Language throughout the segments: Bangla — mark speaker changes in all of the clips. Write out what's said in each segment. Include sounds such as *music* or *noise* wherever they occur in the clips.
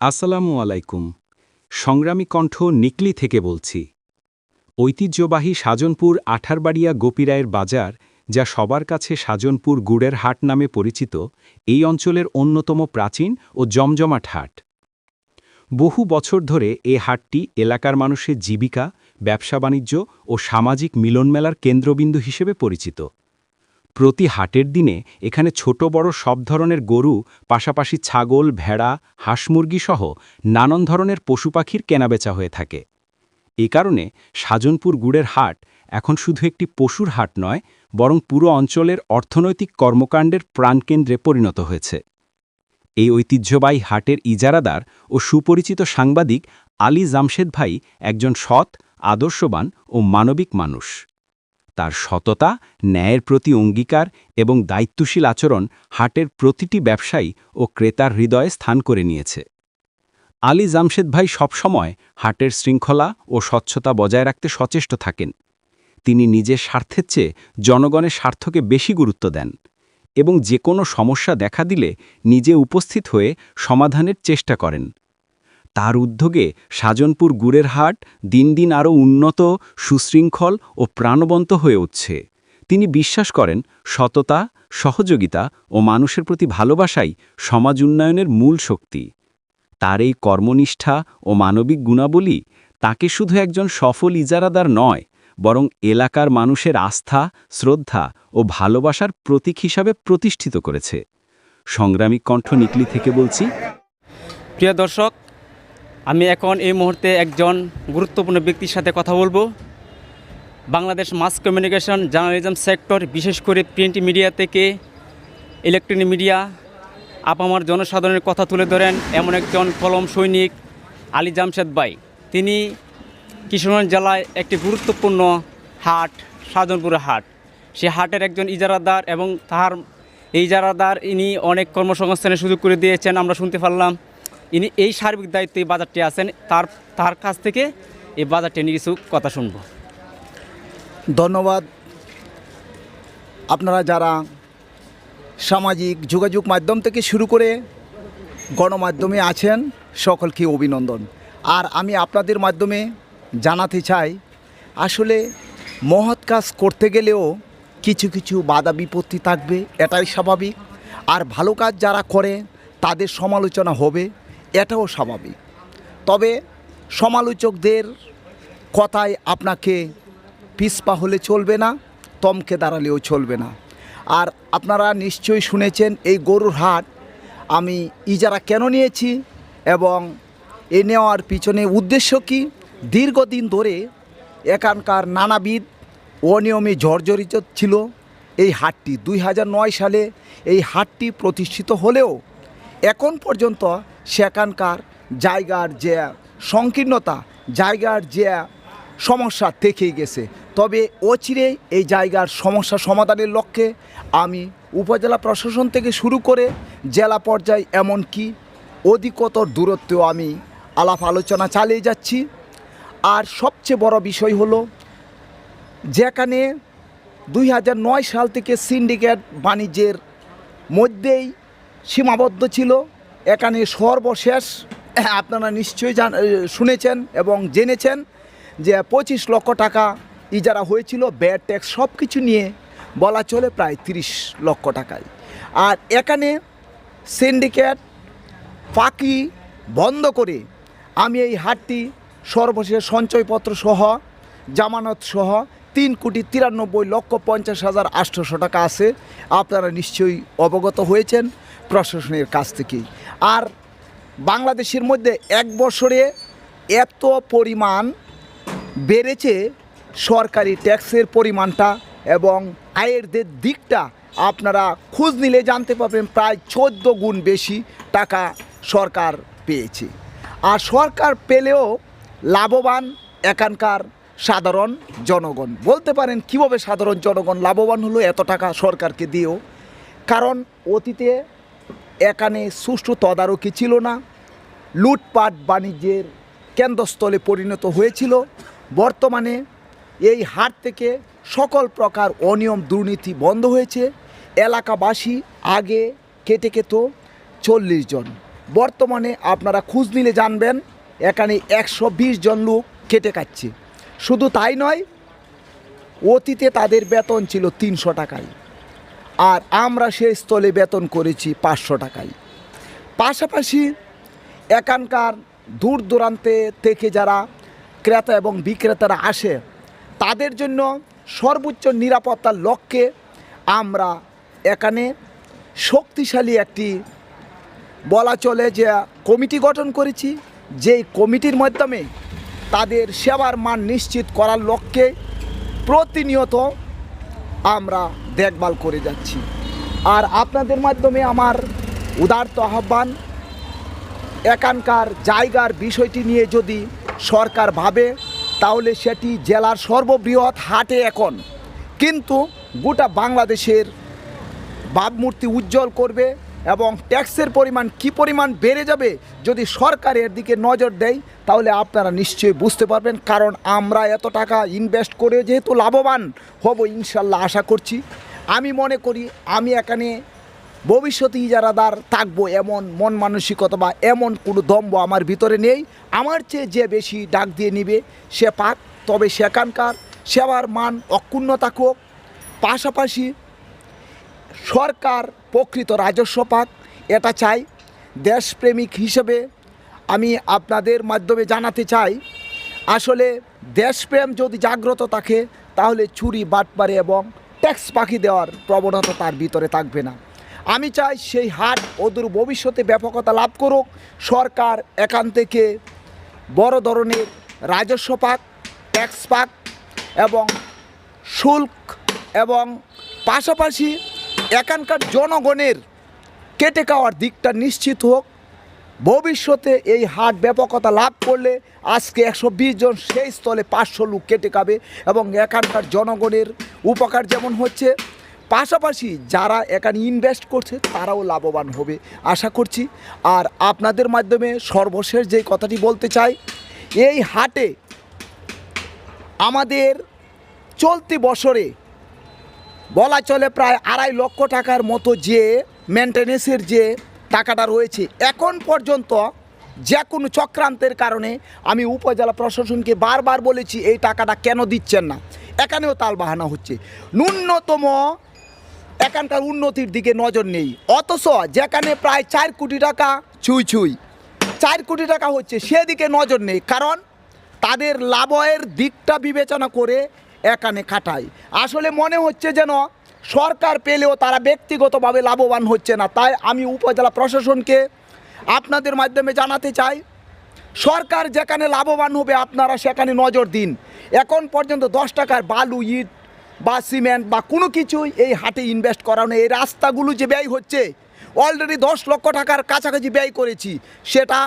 Speaker 1: আসসালামু আলাইকুম। সংগ্রামী কণ্ঠ নিকলি থেকে বলছি। ঐতিহ্যবাহী সাজনপুর আঠারবাড়িয়া গোপীরায়ের বাজার, যা সবার কাছে সাজনপুর গুড়ের হাট নামে পরিচিত, এই অঞ্চলের অন্যতম প্রাচীন ও জমজমাট হাট। বহু বছর ধরে এ হাটটি এলাকার মানুষের জীবিকা, ব্যবসা বাণিজ্য ও সামাজিক মিলনমেলার কেন্দ্রবিন্দু হিসেবে পরিচিত। প্রতি হাটের দিনে এখানে ছোট বড় সব ধরনের গরু, পাশাপাশি ছাগল, ভেড়া, হাঁস মুরগি সহ নানান ধরনের পশু পাখির কেনাবেচা হয়ে থাকে। এ কারণে সাজনপুর গুড়ের হাট এখন শুধু একটি পশুর হাট নয়, বরং পুরো অঞ্চলের অর্থনৈতিক কর্মকাণ্ডের প্রাণকেন্দ্রে পরিণত হয়েছে। এই ঐতিহ্যবাহী হাটের ইজারাদার ও সুপরিচিত সাংবাদিক আলী জামশেদ ভাই একজন সৎ, আদর্শবান ও মানবিক মানুষ। তার সততা, ন্যায়ের প্রতি অঙ্গীকার এবং দায়িত্বশীল আচরণ হাটের প্রতিটি ব্যবসায়ী ও ক্রেতার হৃদয়ে স্থান করে নিয়েছে। আলী জামশেদ ভাই সবসময় হাটের শৃঙ্খলা ও স্বচ্ছতা বজায় রাখতে সচেষ্ট থাকেন। তিনি নিজের স্বার্থের চেয়ে জনগণের স্বার্থকে বেশি গুরুত্ব দেন এবং যে কোনো সমস্যা দেখা দিলে নিজে উপস্থিত হয়ে সমাধানের চেষ্টা করেন। তার উদ্যোগে সাজনপুর গুড়ের হাট দিন দিন আরও উন্নত, সুশৃঙ্খল ও প্রাণবন্ত হয়ে উঠছে। তিনি বিশ্বাস করেন, সততা, সহযোগিতা ও মানুষের প্রতি ভালোবাসাই সমাজ উন্নয়নের মূল শক্তি। তার এই কর্মনিষ্ঠা ও মানবিক গুণাবলী তাকে শুধু একজন সফল ইজারাদার নয়, বরং এলাকার মানুষের আস্থা, শ্রদ্ধা ও ভালোবাসার প্রতীক হিসাবে প্রতিষ্ঠিত করেছে। সংগ্রামী কণ্ঠ নিকলি থেকে বলছি,
Speaker 2: প্রিয় দর্শক আমি এখন এই মুহূর্তে একজন গুরুত্বপূর্ণ ব্যক্তির সাথে কথা বলব। Bangladesh mass communication journalism sector, বিশেষ করে প্রিন্ট মিডিয়া থেকে ইলেকট্রনিক মিডিয়া, আপামার জনসাধারণের কথা তুলে ধরেন এমন একজন কলম সৈনিক আলী জামশেদ ভাই। তিনি কিশোরগঞ্জ জেলায় একটি গুরুত্বপূর্ণ হাট সাধনপুর হাট। সে হাটের একজন ইজারাদার এবং তার এই ইজারাদার ইনি অনেক কর্মসংস্থানের সুযোগ করে দিয়েছেন, আমরা শুনতে পারলাম। ইনি এই সার্বিক দায়িত্বে এই বাজারটি আছেন, তার তার কাছ থেকে এই বাজারটি নিয়ে কিছু কথা শুনব।
Speaker 3: ধন্যবাদ। আপনারা যারা সামাজিক যোগাযোগ মাধ্যম থেকে শুরু করে গণমাধ্যমে আছেন, সকলকে অভিনন্দন। আর আমি আপনাদের মাধ্যমে জানাতে চাই, আসলে মহৎ কাজ করতে গেলেও কিছু কিছু বাধা বিপত্তি থাকবে, এটাই স্বাভাবিক। আর ভালো কাজ যারা করে, তাদের সমালোচনা হবে। এটাও স্বাভাবিক। তবে সমালোচকদের কথায় আপনাকে পিসপা হলে চলবে না, তমকে দাঁড়ালেও চলবে না। আর আপনারা নিশ্চয়ই শুনেছেন, এই গরুর হাট আমি ইজারা কেন নিয়েছি এবং এ নেওয়ার পিছনে উদ্দেশ্য কি? দীর্ঘদিন ধরে এখানকার নানাবিধ অনিয়মে জর্জরিত ছিল। এই হাটটি দুই হাজার নয় সালে এই হাটটি প্রতিষ্ঠিত হলেও এখন পর্যন্ত সেখানকার জায়গার যে সংকীর্ণতা, জায়গার যে সমস্যা থেকেই গেছে। তবে অচিরে এই জায়গার সমস্যা সমাধানের লক্ষ্যে আমি উপজেলা প্রশাসন থেকে শুরু করে জেলা পর্যায়ে এমনকি অধিকতর দূরত্বেও আমি আলাপ আলোচনা চালিয়ে যাচ্ছি। আর সবচেয়ে বড় বিষয় হলো, যেখানে দুই হাজার নয় সাল থেকে সিন্ডিকেট বাণিজ্যের মধ্যেই সীমাবদ্ধ ছিল এখানে সর্বশেষ, আপনারা নিশ্চয়ই জান শুনেছেন এবং জেনেছেন যে পঁচিশ লক্ষ টাকা ইজারা হয়েছিল, ব্যাড ট্যাক্স সব কিছু নিয়ে বলা চলে প্রায় তিরিশ লক্ষ টাকায়। আর এখানে সিন্ডিকেট ফাঁকি বন্ধ করে আমি এই হাটটি সর্বশেষ সঞ্চয়পত্র সহ, জামানত সহ তিন কোটি তিরানব্বই লক্ষ পঞ্চাশ হাজার আটশোশো টাকা আছে। আপনারা নিশ্চয়ই অবগত হয়েছেন প্রশাসনের কাছ থেকেই। আর বাংলাদেশের মধ্যে এক বছরে এত পরিমাণ বেড়েছে সরকারি ট্যাক্সের পরিমাণটা এবং আয়ের যে দিকটা আপনারা খোঁজ নিলে জানতে পারবেন, প্রায় চোদ্দ গুণ বেশি টাকা সরকার পেয়েছে। আর সরকার পেলেও লাভবান এখানকার সাধারণ জনগণ। বলতে পারেন কীভাবে সাধারণ জনগণ লাভবান হলো এত টাকা সরকারকে দিয়েও? কারণ অতীতে এখানে সুষ্ঠু তদারকি ছিল না। লুটপাট বাণিজ্যের কেন্দ্রস্থলে পরিণত হয়েছিল। বর্তমানে এই হাট থেকে সকল প্রকার অনিয়ম দুর্নীতি বন্ধ হয়েছে। এলাকাবাসী আগে কেটে কেত চল্লিশ জন। বর্তমানে আপনারা খোঁজ নিলে জানবেন, এখানে একশো বিশ জন লোক কেটে খাচ্ছে। শুধু তাই নয়, অতীতে তাদের বেতন ছিল তিনশো টাকায়। আর আমরা সেই স্থলে বেতন করেছি পাঁচশো টাকায় পাশাপাশি এখানকার দূর দূরান্তে থেকে যারা ক্রেতা এবং বিক্রেতারা আসে, তাদের জন্য সর্বোচ্চ নিরাপত্তার লক্ষ্যে আমরা এখানে শক্তিশালী একটি বলা চলে যে কমিটি গঠন করেছি। যেই কমিটির মাধ্যমে তাদের সেবার মান নিশ্চিত করার লক্ষ্যে প্রতিনিয়ত আমরা দেখভাল করে যাচ্ছি। আর আপনাদের মাধ্যমে আমার উদার্ত আহ্বান, এখানকার জায়গার বিষয়টি নিয়ে যদি সরকার ভাবে, তাহলে সেটি জেলার সর্ববৃহৎ হাটে এখন। কিন্তু গোটা বাংলাদেশের ভাবমূর্তি উজ্জ্বল করবে এবং ট্যাক্সের পরিমাণ কি পরিমাণ বেড়ে যাবে যদি সরকার এর দিকে নজর দেয়, তাহলে আপনারা নিশ্চয়ই বুঝতে পারবেন। কারণ আমরা এত টাকা ইনভেস্ট করে যেহেতু লাভবান হব ইনশাল্লাহ, আশা করছি। আমি মনে করি, আমি এখানে ভবিষ্যতে ইজারাদার থাকব এমন মন মানসিকতা বা এমন কোনো দম্ভ আমার ভিতরে নেই। আমার চেয়ে যে বেশি ডাক দিয়ে নিবে, সে পাক। তবে সেখানকার সেবার মান অক্ষুণ্ণ থাকুক। পাশাপাশি সরকার প্রকৃত রাজস্ব পাক, এটা চাই। দেশপ্রেমিক হিসেবে আমি আপনাদের মাধ্যমে জানাতে চাই, আসলে দেশপ্রেম যদি জাগ্রত থাকে, তাহলে চুরি, বাটপারে এবং ট্যাক্স পাখি দেওয়ার প্রবণতা তার ভিতরে থাকবে না। আমি চাই সেই হাট অদূর ভবিষ্যতে ব্যাপকতা লাভ করুক, সরকার এখান থেকে বড় ধরনের রাজস্ব পাক, ট্যাক্স পাক এবং শুল্ক এবং পাশাপাশি এখানকার জনগণের কেটে খাওয়ার দিকটা নিশ্চিত হোক। ভবিষ্যতে এই হাট ব্যাপকতা লাভ করলে আজকে একশো বিশ জন সেই স্থলে পাঁচশো লোক কেটে খাবে এবং এখানকার জনগণের উপকার যেমন হচ্ছে, পাশাপাশি যারা এখানে ইনভেস্ট করছে তারাও লাভবান হবে আশা করছি। আর আপনাদের মাধ্যমে সর্বশেষ যে কথাটি বলতে চাই, এই হাটে আমাদের চলতি বছরে বলা চলে প্রায় আড়াই লক্ষ টাকার মতো যে মেনটেনেন্সের যে টাকাটা রয়েছে, এখন পর্যন্ত যে কোনো চক্রান্তের কারণে আমি উপজেলা প্রশাসনকে বারবার বলেছি, এই টাকাটা কেন দিচ্ছেন না? এখানেও তাল বাহানা হচ্ছে। ন্যূনতম এখানকার উন্নতির দিকে নজর নেই। অথচ যেখানে প্রায় চার কোটি টাকা ছুঁই ছুঁই, চার কোটি টাকা হচ্ছে সেদিকে নজর নেই। কারণ তাদের লাভের দিকটা বিবেচনা করে এখানে খাটায়। আসলে মনে হচ্ছে যেন সরকার পেলেও তারা ব্যক্তিগতভাবে লাভবান হচ্ছে না। তাই আমি উপজেলা প্রশাসনকে আপনাদের মাধ্যমে জানাতে চাই, সরকার যেখানে লাভবান হবে আপনারা সেখানে নজর দিন। এখন পর্যন্ত দশ টাকার বালু, ইট বা সিমেন্ট বা কোনো কিছুই এই হাটে ইনভেস্ট করা নেই। এই রাস্তাগুলো যে ব্যয় হচ্ছে অলরেডি দশ লক্ষ টাকার কাছাকাছি ব্যয় করেছি, সেটা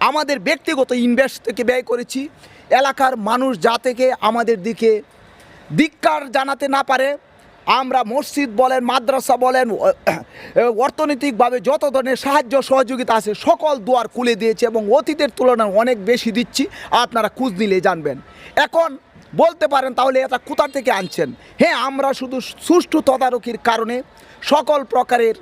Speaker 3: আমাদের ব্যক্তিগত ইনভেস্ট থেকে ব্যয় করেছি। এলাকার মানুষ যা থেকে আমাদের দিকে ধিক্কার জানাতে না পারে। আমরা মসজিদ বলেন, মাদ্রাসা বলেন অর্থনৈতিকভাবে যত ধরনের সাহায্য সহযোগিতা আছে, সকল দুয়ার খুলে দিয়েছে এবং অতীতের তুলনায় অনেক বেশি দিচ্ছি। আপনারা খোঁজ নিলে জানবেন। এখন বলতে পারেন তাহলে এটা কোথা থেকে আনছেন? হ্যাঁ আমরা শুধু সুষ্ঠু তদারকির কারণে সকল প্রকারের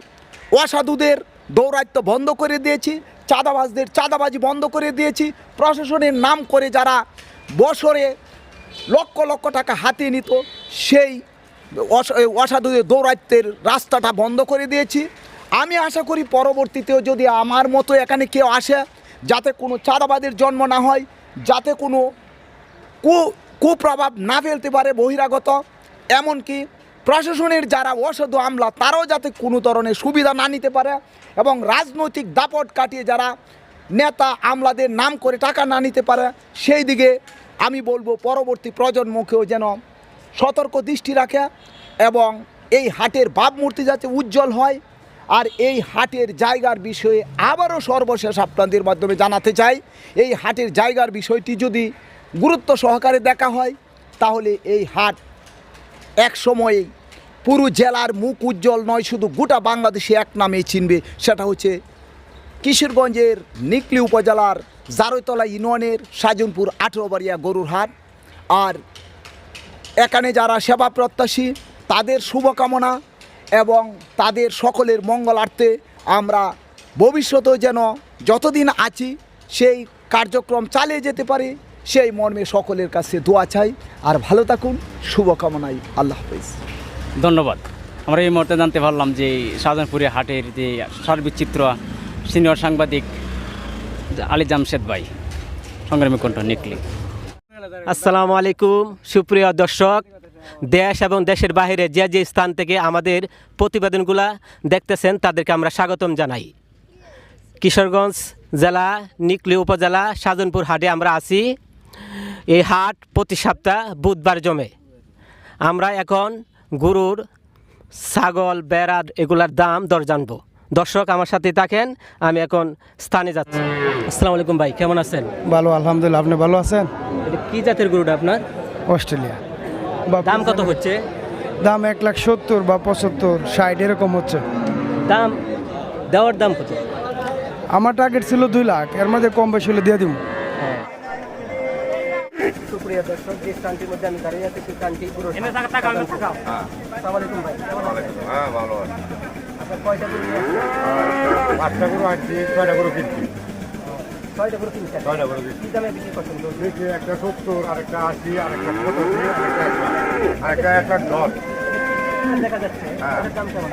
Speaker 3: অসাধুদের দৌরাত্ম্য বন্ধ করে দিয়েছি, চাঁদাবাজদের চাঁদাবাজি বন্ধ করে দিয়েছি। প্রশাসনের নাম করে যারা বছরে লক্ষ লক্ষ টাকা হাতিয়ে নিত। সেই অস- এই অসাধুদের দৌরাত্মের রাস্তাটা বন্ধ করে দিয়েছি। আমি আশা করি পরবর্তীতেও যদি আমার মতো এখানে কেউ আসে, যাতে কোনো চাঁদাবাদের জন্ম না হয়, যাতে কোনো কু কুপ্রভাব না ফেলতে পারে বহিরাগত, এমনকি প্রশাসনের যারা অসাধু আমলা, তারাও যাতে কোনো ধরনের সুবিধা না নিতে পারে এবং রাজনৈতিক দাপট কাটিয়ে যারা নেতা আমলাদের নাম করে টাকা না নিতে পারে, সেই দিকে আমি বলব পরবর্তী প্রজন্মকেও যেন সতর্ক দৃষ্টি রাখে এবং এই হাটের ভাবমূর্তি যাতে উজ্জ্বল হয় আর এই হাটের জায়গার বিষয়ে আবারও সর্বশেষ আপনাদের মাধ্যমে জানাতে চাই, এই হাটের জায়গার বিষয়টি যদি গুরুত্ব সহকারে দেখা হয়, তাহলে এই হাট এক সময়ে পুরো জেলার মুখ উজ্জ্বল নয়, শুধু গোটা বাংলাদেশে এক নামেই চিনবে, সেটা হচ্ছে কিশোরগঞ্জের নিকলি উপজেলার জারৈতলা ইউনিয়নের সাজনপুর আঠেরোবাড়িয়া গরুর হাট। আর এখানে যারা সেবা প্রত্যাশী, তাদের শুভকামনা এবং তাদের সকলের মঙ্গলার্থে আমরা ভবিষ্যতেও যেন যতদিন আছি, সেই কার্যক্রম চালিয়ে যেতে পারি। সেই মর্মে সকলের কাছে দোয়া চাই। আর ভালো থাকুন শুভকামনাই আল্লাহ হাফিজ।
Speaker 2: ধন্যবাদ। আমরা এই মুহূর্তে জানতে পারলাম যে শাহজাহানপুরে হাটের যে সার্বিক চিত্র সিনিয়র সাংবাদিক আলী জামশেদ ভাই, সংগ্রামী কণ্ঠ নিকলি।
Speaker 4: আসসালামু আলাইকুম, সুপ্রিয় দর্শক। দেশ এবং দেশের বাইরে যে যে স্থান থেকে আমাদের প্রতিবেদনগুলা দেখতেছেন, তাদেরকে আমরা স্বাগতম জানাই। কিশোরগঞ্জ জেলা, নিকলি উপজেলা, সাজনপুর হাটে আমরা আছি। এই হাট প্রতি সপ্তাহ বুধবার জমে। আমরা এখন গরুর, ছাগল বেড়াদ এগুলার দাম দর জানব। দর্শক আমার সাথে থাকেন আমি এখন স্থানে যাচ্ছি। আসসালামু আলাইকুম ভাই কেমন আছেন?
Speaker 5: ভালো আলহামদুলিল্লাহ। আপনি ভালো আছেন?
Speaker 4: কি জাতের গরুটা আপনার?
Speaker 5: অস্ট্রেলিয়া। বা
Speaker 4: দাম কত হচ্ছে?
Speaker 5: দাম এক লাখ সত্তর বা পঁচাত্তর ষাট এরকম হচ্ছে।
Speaker 4: দাম দেওয়ার দাম কত?
Speaker 5: আমার টার্গেট ছিল দুই লাখ এর মধ্যে কম বেশি হলে দিয়ে দিব।
Speaker 4: সুপ্রিয় দর্শক যে স্থানটির মধ্যে আমি দাঁড়িয়ে আছি সেই স্থানটি পুরো
Speaker 6: হ্যাঁ ভালো আছে
Speaker 4: কয়টা গরু নিয়ে আসছেন?
Speaker 6: পাঁচটা গরু আনছি ছয়টা গরু কিনছি।
Speaker 4: ছয়টা
Speaker 6: ছয়টা গরু
Speaker 4: কি দামে বিক্রি করছেন গরু?
Speaker 6: একটা সত্তর আরেকটা আশি আরেকটা পঁচাশি আরেকটা এক লাখ আরেকটা এক লাখ দশ।
Speaker 4: দেখা যাচ্ছে
Speaker 6: হ্যাঁ।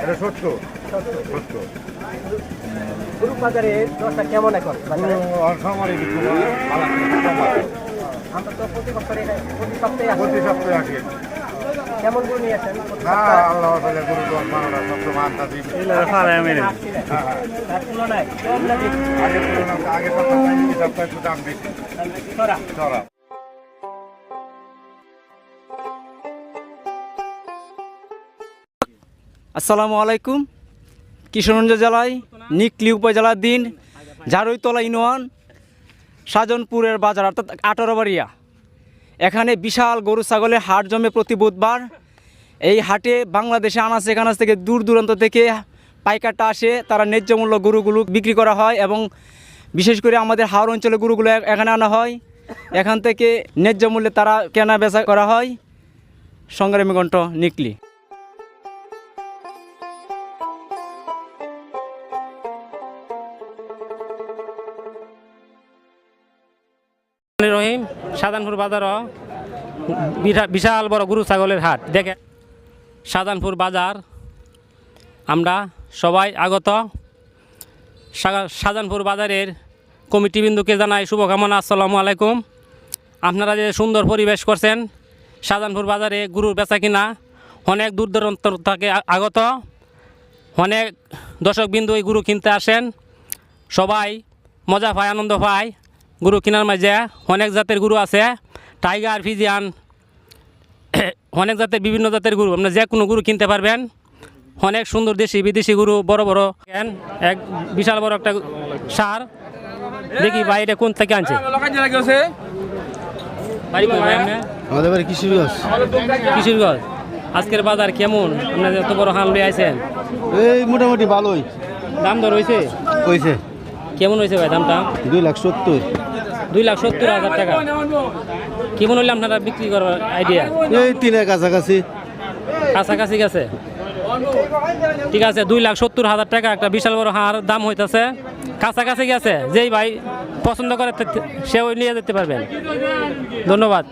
Speaker 6: এটা সত্তর। সত্তর।
Speaker 4: গরু বাজারে দশটা কেমন এখন? বাজারে?
Speaker 6: গরু অসামরিক কিছু না, ভালো। আছে,
Speaker 4: আমরা তো প্রতি সপ্তাহে।
Speaker 6: প্রতি সপ্তাহে আসি।
Speaker 4: কেমন গরু নিয়ে আসেন?
Speaker 6: হ্যাঁ আল্লাহ তাহলে গরু দশ বারোটা সবসময় আনতাছি
Speaker 4: আসছিলেন।
Speaker 6: হ্যাঁ
Speaker 4: তুলনায় কম না বেশি?
Speaker 6: আগে তুলনায় আগে সপ্তাহে সপ্তাহে একটু দাম বেশি।
Speaker 4: ছড়া।
Speaker 6: চড়া
Speaker 2: আসসালামু আলাইকুম। কিশোরগঞ্জ জেলায় নিকলি উপজেলার দিন ঝাড়ইতলা ইউনিয়ন সাজনপুরের বাজার অর্থাৎ আঠারোবাড়িয়া এখানে বিশাল গরু ছাগলের হাট জমে প্রতি বুধবার। এই হাটে বাংলাদেশে আনাচে এখান থেকে দূর দূরান্ত থেকে পাইকারটা আসে। তারা ন্যায্য মূল্য গরুগুলো বিক্রি করা হয় এবং বিশেষ করে আমাদের হাওড় অঞ্চলে গরুগুলো এখানে আনা হয়। এখান থেকে ন্যায্য মূল্যে তারা কেনা বেচা করা হয়। সংগ্রামী কণ্ঠ নিকলি।
Speaker 7: সাধানপুর বাজারও বিশাল বড় গরু ছাগলের হাট। দেখে সাধানপুর বাজার, আমরা সবাই আগত। সা- শাহজাহানপুর বাজারের কমিটিবৃন্দুকে জানাই শুভকামনা, আসসালামু আলাইকুম। আপনারা যে সুন্দর পরিবেশ করছেন শাহজাহানপুর বাজারে গরুর বেচা কিনা অনেক দূর দূরান্ত থেকে আগত। অনেক দর্শক বিন্দু এই গরু কিনতে আসেন। সবাই মজা পায়, আনন্দ পায়। গরু কেনার মাঝে অনেক জাতের গরু আছে টাইগার ফিজিয়ান *coughs* অনেক জাতের বিভিন্ন জাতের গরু। আপনার যে কোনো গরু কিনতে পারবেন। অনেক সুন্দর দেশি বিদেশি গরু বড় বড়। এক বিশাল বড় একটা সার। দেখি বাইরে কোন থেকে আনছে?
Speaker 5: আমাদের বাড়ি কিশোরগঞ্জ।
Speaker 7: কিশোরগঞ্জ। আজকের বাজার কেমন? আপনার এত বড় হাল লয়ে আছেন
Speaker 5: এই মোটামুটি ভালোই।
Speaker 7: দাম দর হয়েছে
Speaker 5: হয়েছে
Speaker 7: কেমন হয়েছে ভাই দামটা?
Speaker 5: দুই লাখ সত্তর।
Speaker 7: দুই লাখ সত্তর হাজার টাকা। কি মনে হলে আপনারা বিক্রি করার আইডিয়া
Speaker 5: এই তিনের কাছাকাছি।
Speaker 7: কাছাকাছি গেছে? ঠিক আছে দুই লাখ সত্তর হাজার টাকা একটা বিশাল বড় হার দাম হইতেছে। কাছাকাছি গেছে যেই ভাই পছন্দ করে সেও নিয়ে যেতে পারবেন। ধন্যবাদ।